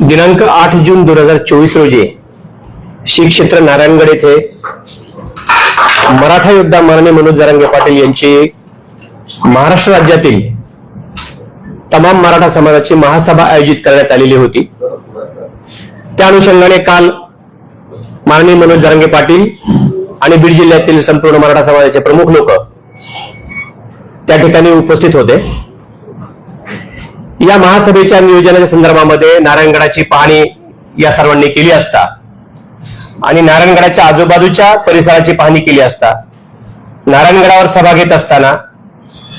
दिनांक आठ जून दोन हजार चोवीस रोजी श्री क्षेत्र नारायणगड येथे मराठा योद्धा माननीय मनोज जरांगे पाटील यांची महाराष्ट्र राज्यातील तमाम मराठा समाजाची महासभा आयोजित करण्यात आलेली होती. त्या अनुषंगाने काल माननीय मनोज जरांगे पाटील आणि बीड जिल्ह्यातील संपूर्ण मराठा समाजाचे प्रमुख लोक त्या ठिकाणी उपस्थित होते. या महासभेच्या नियोजनाच्या संदर्भामध्ये नारायणगडाची पाहणी या सर्वांनी केली असता आणि नारायणगडाच्या आजूबाजूच्या परिसराची पाहणी केली असता नारायणगडावर सभा घेत असताना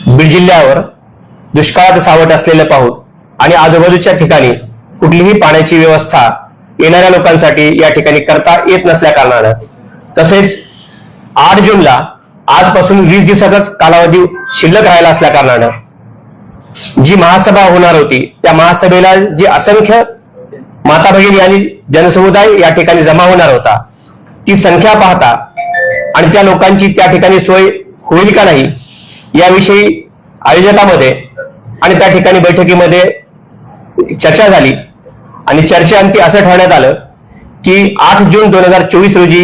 बीड जिल्ह्यावर दुष्काळाचं सावट असलेलं पाहून आणि आजूबाजूच्या ठिकाणी कुठलीही पाण्याची व्यवस्था येणाऱ्या लोकांसाठी या ठिकाणी करता येत नसल्या कारणानं तसेच आठ जूनला आजपासून वीस दिवसाचाच कालावधी शिल्लक राहिला असल्या कारणानं जी महासभा होणार होती त्या महासभेला जी असंख्य माता भगिनी आणि जनसमुदाय या ठिकाणी जमा होणार होता ती संख्या पाहता आणि त्या लोकांची त्या ठिकाणी सोय होईल का नाही याविषयी आयोजकामध्ये आणि त्या ठिकाणी बैठकीमध्ये चर्चा झाली. आणि चर्चेअंती असं ठरवण्यात आलं की आठ जून दोन हजार चोवीस रोजी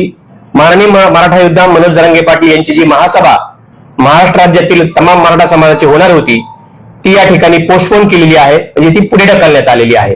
माननीय म- मराठा योद्धा मनोज जरांगे पाटील यांची जी महासभा महाराष्ट्र राज्यातील तमाम मराठा समाजाची होणार होती ती या ठिकाणी पोस्टपोन केलेली आहे. म्हणजे ती पुढे ढकलण्यात आलेली आहे.